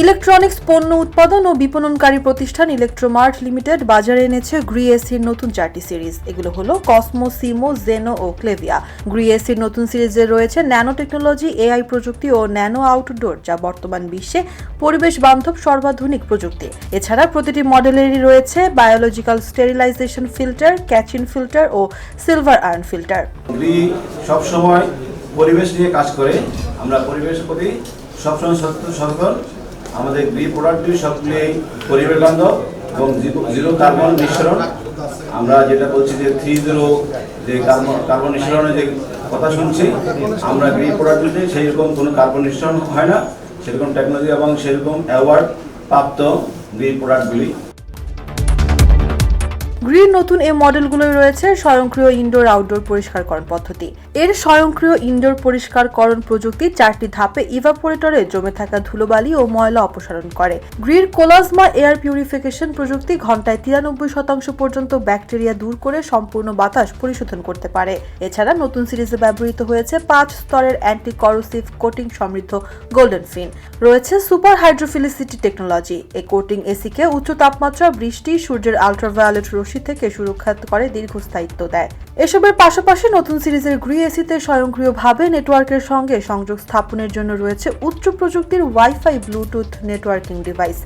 Electronics পণ্য উৎপাদন ও বিপণনকারী প্রতিষ্ঠান ইলেকট্রোমার্ট লিমিটেড বাজারে এনেছে গ্রি এসির নতুন চারটি সিরিজ। এগুলো হলো কসমো, সিমো, জেনো ও ক্লেভিয়া। গ্রি এসির নতুন সিরিজে রয়েছে ন্যানো টেকনোলজি এআই প্রযুক্তি ও ন্যানো আউটডোর, যা বর্তমান বিশ্বে পরিবেশ বান্ধব সর্বাধুনিক প্রযুক্তি। এছাড়া প্রতিটি মডেলেরই রয়েছে biological sterilization filter, catechin filter ও সিলভার আয়রন ফিল্টার। সবসময় পরিবেশ নিয়ে কাজ করে। আমরা পরিবেশের প্রতি সবসময় সচেতন আমাদের গ্রি প্রোডাক্টটি সবচেয়ে পরিবেশ বান্ধব এবং জিরো- কার্বন নিঃসরণ। আমরা যেটা বলছি যে থ্রি জিরো যে কার্বন কার্বন নিঃসরণের যে কথা শুনছি, আমরা গ্রি প্রোডাক্টগুলিতে সেই রকম কোনো কার্বন নিঃসরণ হয় না। সেরকম টেকনোলজি এবং সেরকম অ্যাওয়ার্ড প্রাপ্ত গ্রি প্রোডাক্টগুলি। গ্রিন নতুন এই মডেলগুলোয় রয়েছে স্বয়ংক্রিয় ইনডোর আউটডোর পরিষ্কারকরণ পদ্ধতি। এর স্বয়ংক্রিয় ইনডোর পরিষ্কারকরণ প্রযুক্তি চারটি ধাপে ইভাপোরেটরে জমে থাকা ধুলোবালি ও ময়লা অপসারণ করে। গ্রির কোলাজমা এয়ার পিউরিফিকেশন প্রযুক্তি ঘন্টায় তিরানব্বই শতাংশ পর্যন্ত ব্যাকটেরিয়া দূর করে সম্পূর্ণ বাতাস পরিশোধন করতে পারে। এছাড়া নতুন সিরিজে ব্যবহৃত হয়েছে পাঁচ স্তরের অ্যান্টি করোসিভ কোটিং সমৃদ্ধ গোল্ডেন ফিন রয়েছে সুপার হাইড্রোফিলিসিটি টেকনোলজি এই কোটিং এসিকে উচ্চ তাপমাত্রা, বৃষ্টি, সূর্যের আলট্রাভায়োলেট রশ্মি থেকে সুরক্ষা করে দীর্ঘস্থায়িত্ব দেয়। এসবের পাশাপাশি নতুন সিরিজের গ্রি এসিতে স্বয়ংক্রিয়ভাবে নেটওয়ার্কের সঙ্গে সংযোগ স্থাপনের জন্য রয়েছে উচ্চ প্রযুক্তির ওয়াইফাই ব্লুটুথ নেটওয়ার্কিং ডিভাইস।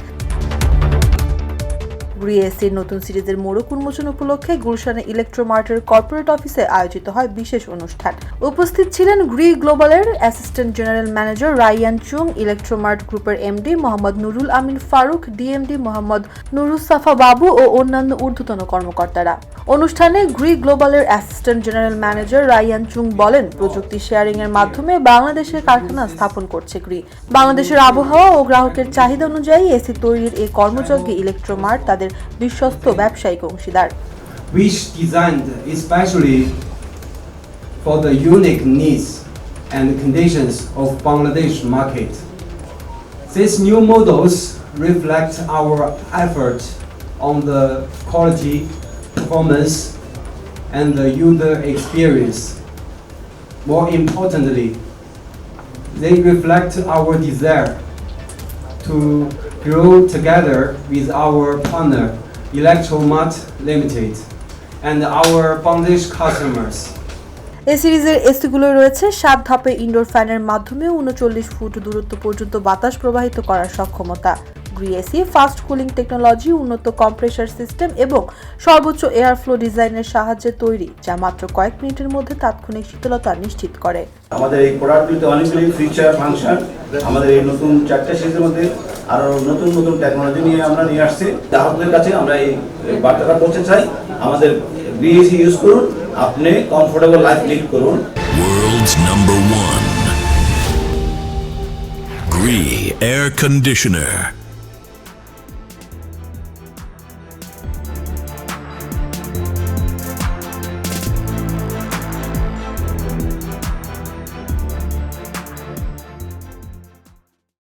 গ্রিএসির নতুন সিরিজের মোড়ক উন্মোচন উপলক্ষে গুলশানে ইলেকট্রোমার্টের কর্পোরেট অফিসে আয়োজিত হয় বিশেষ অনুষ্ঠান। উপস্থিত ছিলেন Gree গ্লোবালের assistant general manager Ryan Chung Electromart গ্রুপের এমডি মোহাম্মদ নুরুল আমিন ফারুক ডিএমডি মোহাম্মদ নুরুসাফা বাবু ও অন্যান্য ঊর্ধ্বতন কর্মকর্তারা। অনুষ্ঠানে Gree গ্লোবালের assistant general manager Ryan Chung বলেন, প্রযুক্তি শেয়ারিং এর মাধ্যমে বাংলাদেশের কারখানা স্থাপন করছে গ্রি। বাংলাদেশের আবহাওয়া ও গ্রাহকের চাহিদা অনুযায়ী এসি তৈরির এই কর্মযজ্ঞে ইলেকট্রোমার্ট তাদের বিশ্বস্ত ব্যবসায়িক অংশীদার which designed especially for the unique needs and conditions of Bangladesh market. These new models reflect our effort on the quality, performance, and the user experience. More importantly, they reflect our desire to grow together with our partner Electromart Limited and our Bangladesh customers. এই সিরিজের এসিগুলো রয়েছে সাত ধাপে indoor ফ্যানের মাধ্যমে উনচল্লিশ foot দূরত্ব পর্যন্ত বাতাস প্রবাহিত করার সক্ষমতা Gree AC fast cooling technology উন্নত কম্প্রেসার সিস্টেম এবং সর্বোচ্চ এয়ার ফ্লো ডিজাইনের সাহায্যে তৈরি যা মাত্র কয়েক মিনিটের মধ্যে তাৎক্ষণিক শীতলতা নিশ্চিত করে আমাদের এই প্রোডাক্টগুলিতে অনেকগুলি ফিচার ফাংশন আমাদের এই নতুন চারটে সিরিজের মধ্যে আরও নতুন নতুন টেকনোলজি নিয়ে আমরা নিয়ে আসছি গ্রাহকদের কাছে আমরা এই বার্তাটা পৌঁছে চাই আমাদের বিএসি ইউজ করুন আপনি কমফোর্টেবল লাইফ লিড করুন World's number one. Gree Air Conditioner.